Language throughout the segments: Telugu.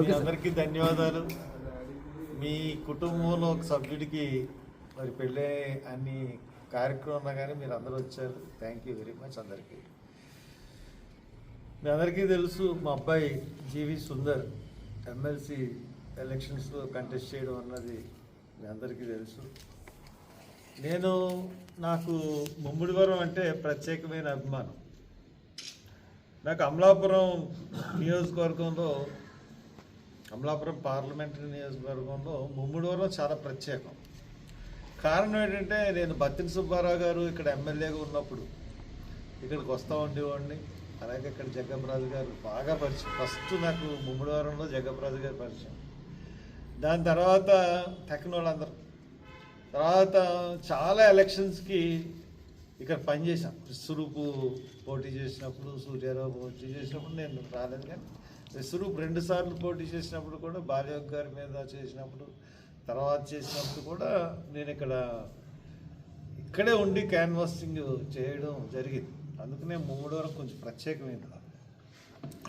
ఓకే అందరికీ ధన్యవాదాలు. మీ కుటుంబంలో ఒక సభ్యుడికి మరి పెళ్ళే అన్ని కార్యక్రమం ఉన్నా కానీ మీరు అందరూ వచ్చారు. థ్యాంక్ యూ వెరీ మచ్ అందరికీ. మీ అందరికీ తెలుసు మా అబ్బాయి జీవి సుందర్ ఎమ్మెల్సీ ఎలక్షన్స్లో కంటెస్ట్ చేయడం అన్నది మీ అందరికీ తెలుసు. నేను నాకు ముమ్మిడివరం అంటే ప్రత్యేకమైన అభిమానం. నాకు అమలాపురం నియోజకవర్గంలో అమలాపురం పార్లమెంటరీ నియోజకవర్గంలో ముమ్మిడివరం చాలా ప్రత్యేకం. కారణం ఏంటంటే నేను బత్తిన సుబ్బారావు గారు ఇక్కడ ఎమ్మెల్యేగా ఉన్నప్పుడు ఇక్కడికి వస్తూ ఉండేవాడిని. అలాగే ఇక్కడ జగ్గంరాజు గారు బాగా పరిచయం. ఫస్ట్ నాకు ముమ్మిడివరంలో జగ్గంరాజు గారు పరిచయం. దాని తర్వాత తక్కిన వాళ్ళందరూ. తర్వాత చాలా ఎలక్షన్స్కి ఇక్కడ పనిచేసాం విశ్వరూపు పోటీ చేసినప్పుడు సూర్యారావు పోటీ చేసినప్పుడు నేను రాలేదు కానీ విశ్వరూప్ రెండు సార్లు పోటీ చేసినప్పుడు కూడా బాలయోగ్ గారి మీద చేసినప్పుడు తర్వాత చేసినప్పుడు కూడా నేను ఇక్కడ ఇక్కడే ఉండి క్యాన్వాసింగ్ చేయడం జరిగింది. అందుకనే మూడవరం కొంచెం ప్రత్యేకమైనది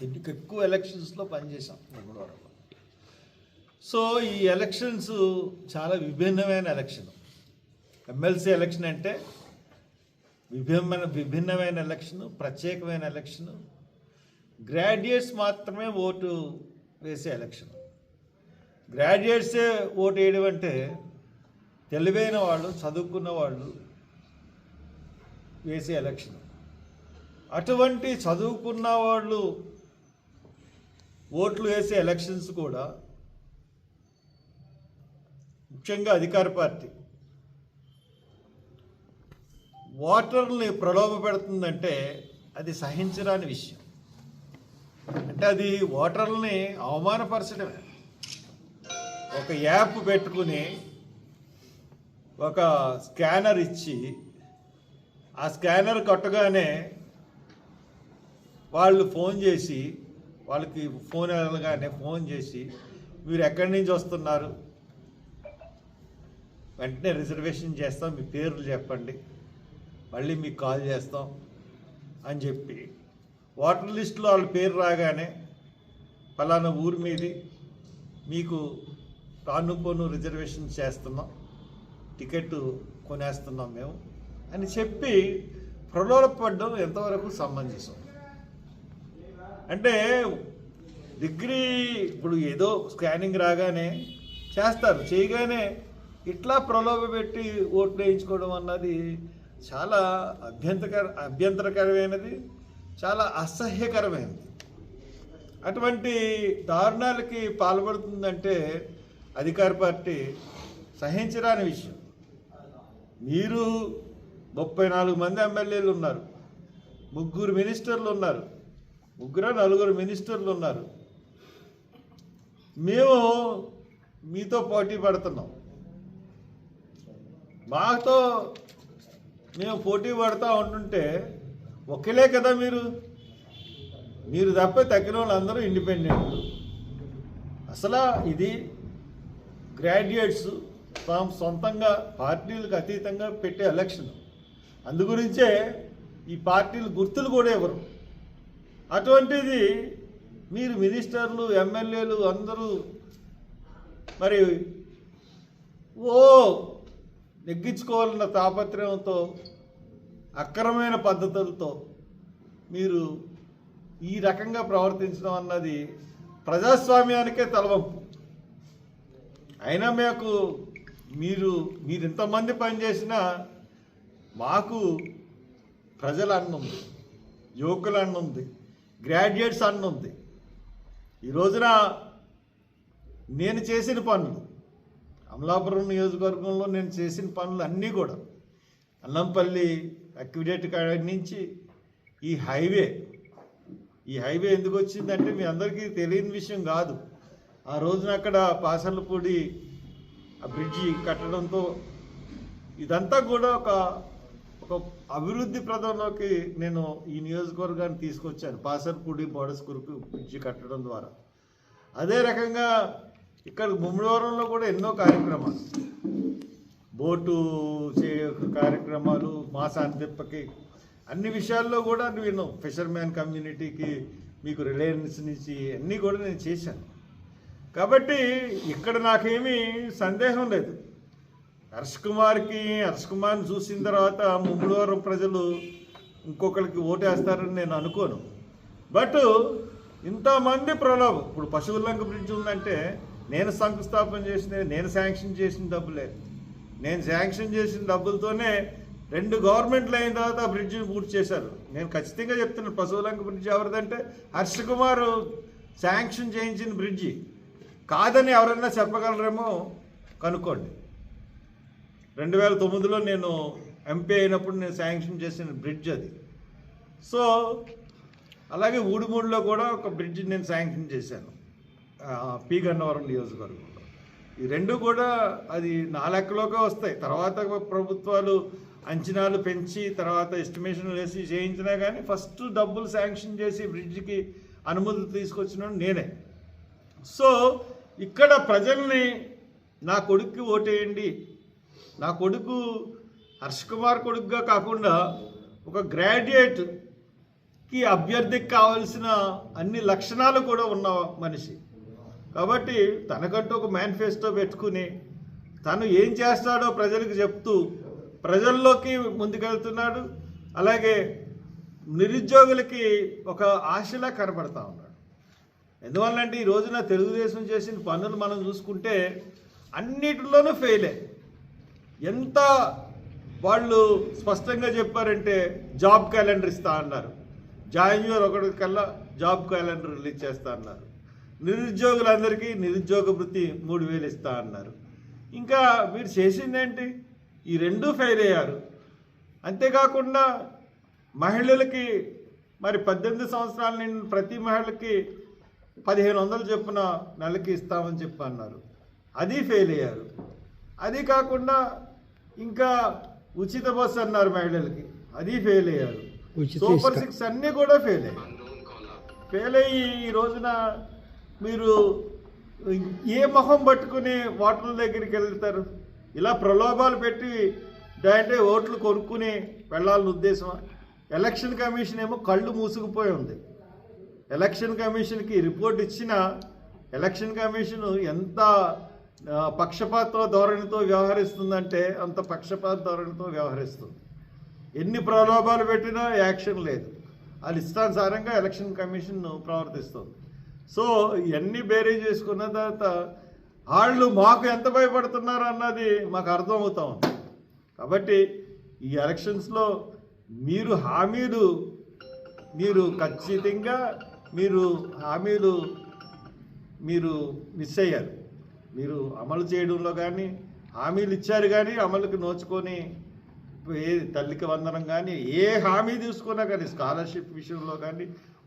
ఇంటికి ఎక్కువ ఎలక్షన్స్లో పనిచేసాం మూడవరంలో సో ఈ ఎలక్షన్స్ చాలా విభిన్నమైన ఎలక్షన్. ఎమ్మెల్సీ ఎలక్షన్ అంటే విభిన్న విభిన్నమైన ఎలక్షన్ ప్రత్యేకమైన ఎలక్షన్ గ్రాడ్యుయేట్స్ మాత్రమే ఓటు వేసే ఎలక్షన్. గ్రాడ్యుయేట్సే ఓటు వేయడం అంటే తెలివైన వాళ్ళు చదువుకున్న వాళ్ళు వేసే ఎలక్షన్. అటువంటి చదువుకున్న వాళ్ళు ఓట్లు వేసే ఎలక్షన్స్ కూడా ముఖ్యంగా అధికార పార్టీ. ఓటర్ని ప్రలోభ పెడుతుందంటే అది సహించరాని విషయం. అంటే అది ఓటర్లని అవమానపరచడమే. ఒక యాప్ పెట్టుకుని ఒక స్కానర్ ఇచ్చి ఆ స్కానర్ కొట్టగానే వాళ్ళు ఫోన్ చేసి వాళ్ళకి ఫోన్ వెళ్ళగానే ఫోన్ చేసి మీరు ఎక్కడి నుంచి వస్తున్నారు? వెంటనే రిజర్వేషన్ చేస్తాం మీ పేర్లు చెప్పండి మళ్ళీ మీకు కాల్ చేస్తాం అని చెప్పి వాటర్ లిస్టులో వాళ్ళ పేరు రాగానే ఫలానా ఊరి మీది మీకు రాను పోను రిజర్వేషన్ చేస్తున్నాం టికెట్ కొనేస్తున్నాం మేము అని చెప్పి ప్రలోభపడడం ఎంతవరకు సమంజసం? అంటే డిగ్రీ ఇప్పుడు ఏదో స్కానింగ్ రాగానే చేస్తారు చేయగానే ఇట్లా ప్రలోభ పెట్టి ఓట్లు వేయించుకోవడం అన్నది చాలా అభ్యంతకర అభ్యంతరకరమైనది. చాలా అసహ్యకరమైనది అటువంటి దారుణాలకి పాల్పడుతుందంటే అధికార పార్టీ సహించరాని విషయం. మీరు ముప్పై నాలుగు మంది ఎమ్మెల్యేలు ఉన్నారు. ముగ్గురు మినిస్టర్లు ఉన్నారు. ముగ్గురు నలుగురు మినిస్టర్లు ఉన్నారు. మేము మీతో పోటీ పడుతున్నాం. మాతో మేము పోటీ పడుతూ ఉంటుంటే ఒకేలే కదా మీరు? మీరు తప్ప తగ్గిన వాళ్ళందరూ ఇండిపెండెంట్. అసలు ఇది గ్రాడ్యుయేట్స్ తాము సొంతంగా పార్టీలకు అతీతంగా పెట్టే ఎలక్షన్. అందుగురించే ఈ పార్టీలు గుర్తులు కూడా ఇవ్వరు అటువంటిది మీరు మినిస్టర్లు ఎమ్మెల్యేలు అందరూ మరి ఓ నెగ్గించుకోవాలన్న తాపత్రయంతో అక్రమమైన పద్ధతులతో మీరు ఈ రకంగా ప్రవర్తించడం అన్నది ప్రజాస్వామ్యానికే తలవంపు. అయినా మాకు మీరు మీరు ఇంతమంది పనిచేసినా మాకు ప్రజల అన్నుంది యువకుల ఉంది గ్రాడ్యుయేట్స్ అన్న ఉంది. ఈ రోజున నేను చేసిన పనులు అమలాపురం నియోజకవర్గంలో నేను చేసిన పనులు అన్నీ కూడా అల్లంపల్లి అక్విడేట్ కాడ నుంచి ఈ హైవే ఈ హైవే ఎందుకు వచ్చిందంటే మీ అందరికీ తెలియని విషయం కాదు. ఆ రోజున అక్కడ పాసర్లపూడి ఆ బ్రిడ్జి కట్టడంతో ఇదంతా కూడా ఒక ఒక అభివృద్ధి ప్రదంలోకి నేను ఈ నియోజకవర్గాన్ని తీసుకొచ్చాను పాసర్పూడి బోర్డర్స్ కురుకు బ్రిడ్జి కట్టడం ద్వారా. అదే రకంగా ఇక్కడ ముమ్మడివరంలో కూడా ఎన్నో కార్యక్రమాలు. బోటు చే కార్యక్రమాలు మాసాన్ని అన్ని విషయాల్లో కూడా నేను ఫిషర్మ్యాన్ కమ్యూనిటీకి మీకు రిలయన్స్ నుంచి అన్నీ కూడా నేను చేశాను. కాబట్టి ఇక్కడ నాకేమీ సందేహం లేదు. హర్ష్ కుమార్కి హర్ష్ కుమార్ని చూసిన తర్వాత ముంగళవారం ప్రజలు ఇంకొకరికి ఓటేస్తారని నేను అనుకోను. బట్ ఇంతమంది ప్రలోభం ఇప్పుడు పశువులంక బ్రిడ్జ్ ఉందంటే నేను శంకుస్థాపన చేసిన నేను శాంక్షన్ చేసిన డబ్బులే. నేను శాంక్షన్ చేసిన డబ్బులతోనే రెండు గవర్నమెంట్లు అయిన తర్వాత ఆ బ్రిడ్జిని పూర్తి చేశారు. నేను ఖచ్చితంగా చెప్తున్నాను పశువులంక బ్రిడ్జ్ ఎవరిదంటే హర్ష కుమార్ శాంక్షన్ చేయించిన బ్రిడ్జి కాదని ఎవరైనా చెప్పగలరేమో కనుక్కోండి. రెండు వేల తొమ్మిదిలో నేను ఎంపీ అయినప్పుడు నేను శాంక్షన్ చేసిన బ్రిడ్జ్ అది. సో అలాగే ఊడిమూడిలో కూడా ఒక బ్రిడ్జ్ నేను శాంక్షన్ చేశాను. పీ పి గన్నవరం నియోజకవర్గంలో. ఈ రెండు కూడా అది నా లెక్కలోకే వస్తాయి. తర్వాత ప్రభుత్వాలు అంచనాలు పెంచి తర్వాత ఎస్టిమేషన్లు వేసి చేయించినా కానీ ఫస్ట్ డబ్బులు శాంక్షన్ చేసి బ్రిడ్జికి అనుమతులు తీసుకొచ్చిన నేనే. సో ఇక్కడ ప్రజల్ని నా కొడుక్కి ఓటేయండి. నా కొడుకు హర్ష్ కుమార్ కొడుకుగా కాకుండా ఒక గ్రాడ్యుయేట్కి అభ్యర్థికి కావాల్సిన అన్ని లక్షణాలు కూడా ఉన్న మనిషి. కాబట్టి తనకంటూ ఒక మేనిఫెస్టో పెట్టుకుని తను ఏం చేస్తాడో ప్రజలకు చెప్తూ ప్రజల్లోకి ముందుకెళ్తున్నాడు. అలాగే నిరుద్యోగులకి ఒక ఆశలా కనపడతా ఉన్నాడు. ఎందువల్లంటే ఈ రోజున తెలుగుదేశం చేసిన పనులు మనం చూసుకుంటే అన్నిటిలోనూ ఫెయిలే ఎంత వాళ్ళు స్పష్టంగా చెప్పారంటే జాబ్ క్యాలెండర్ ఇస్తా అన్నారు. జాయిన్ ఒకటి కల్లా జాబ్ క్యాలెండర్ రిలీజ్ చేస్తా అన్నారు. నిరుద్యోగులందరికీ నిరుద్యోగ వృత్తి మూడు వేలు ఇస్తా అన్నారు. ఇంకా మీరు చేసిందేంటి? ఈ రెండు ఫెయిల్ అయ్యారు. అంతేకాకుండా మహిళలకి మరి పద్దెనిమిది సంవత్సరాల నుండి ప్రతి మహిళకి పదిహేను వందలు చొప్పున నెలకి ఇస్తామని చెప్పి అన్నారు. అది ఫెయిల్ అయ్యారు. అది కాకుండా ఇంకా ఉచిత బస్సు అన్నారు మహిళలకి. అది ఫెయిల్ అయ్యారు. సూపర్. సిక్స్ అన్నీ కూడా ఫెయిల్ అయ్యాయి. ఫెయిల్ అయ్యి ఈ రోజున మీరు ఏ మొహం పట్టుకుని ఓటర్ల దగ్గరికి వెళ్తారు? ఇలా ప్రలోభాలు పెట్టి అంటే ఓట్లు కొనుక్కుని వెళ్ళాలని ఉద్దేశమా? ఎలక్షన్ కమిషన్ ఏమో కళ్ళు మూసుకుపోయి ఉంది. ఎలక్షన్ కమిషన్కి రిపోర్ట్ ఇచ్చిన ఎలక్షన్ కమిషన్ ఎంత పక్షపాత ధోరణితో వ్యవహరిస్తుందంటే అంత పక్షపాత ధోరణితో వ్యవహరిస్తుంది. ఎన్ని ప్రలోభాలు పెట్టినా యాక్షన్ లేదు. వాళ్ళు ఇష్టానుసారంగా ఎలక్షన్ కమిషన్ ప్రవర్తిస్తుంది. సో ఇవన్నీ బేరీ చేసుకున్న తర్వాత వాళ్ళు మాకు ఎంత భయపడుతున్నారు అన్నది మాకు అర్థమవుతా ఉంది. కాబట్టి ఈ ఎలక్షన్స్లో మీరు హామీలు మీరు ఖచ్చితంగా మీరు హామీలు మీరు మిస్ అయ్యారు. మీరు అమలు చేయడంలో కానీ హామీలు ఇచ్చారు కానీ అమలుకి నోచుకొని ఏ తల్లికి వందనం కానీ ఏ హామీ తీసుకున్నా కానీ స్కాలర్షిప్ విషయంలో కానీ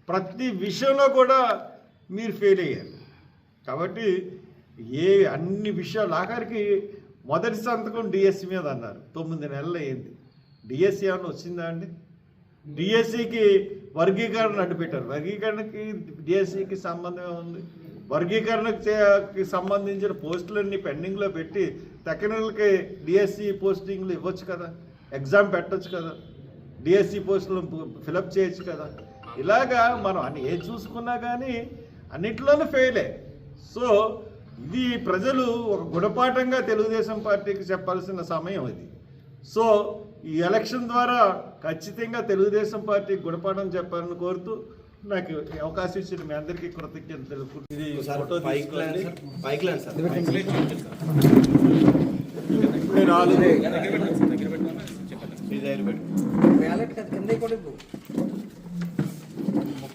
ప్రతి విషయంలో కూడా మీరు ఫెయిల్ అయ్యారు. కాబట్టి ఏ అన్ని విషయాలు ఆఖరికి మొదటి సంతకం డిఎస్సి మీద అన్నారు. తొమ్మిది నెలలు అయింది డిఎస్సి ఏమైనా వచ్చిందా అండి? డిఎస్సికి వర్గీకరణ అడ్డుపెట్టారు. వర్గీకరణకి డిఎస్సికి సంబంధం ఉంది వర్గీకరణకు సంబంధించిన పోస్టులన్నీ పెండింగ్లో పెట్టి టెక్నికల్కి డిఎస్సి పోస్టింగ్లు ఇవ్వచ్చు కదా? ఎగ్జామ్ పెట్టచ్చు కదా? డిఎస్సి పోస్టులను ఫిలప్ చేయొచ్చు కదా? ఇలాగా మనం అన్ని ఏ చూసుకున్నా కానీ అన్నిట్లోనూ ఫెయిలే సో ఇది ప్రజలు ఒక గుణపాఠంగా తెలుగుదేశం పార్టీకి చెప్పాల్సిన సమయం ఇది. సో ఈ ఎలక్షన్ ద్వారా ఖచ్చితంగా తెలుగుదేశం పార్టీ గుణపాఠం చెప్పాలని కోరుతూ నాకు అవకాశం ఇచ్చిన మీ అందరికీ కృతజ్ఞత తెలుపుకుంటూ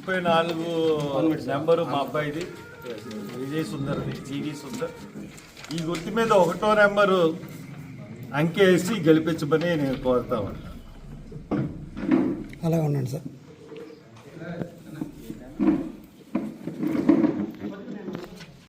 ముప్పై నాలుగు నెంబరు మా అబ్బాయిది. విజయ్ సుందర్ది జీవి సుందర్. ఈ గుర్తు మీద ఒకటో నెంబరు అంకేసి గెలిపించమని నేను కోరుతా ఉన్నాను. అలా ఉండండి సార్.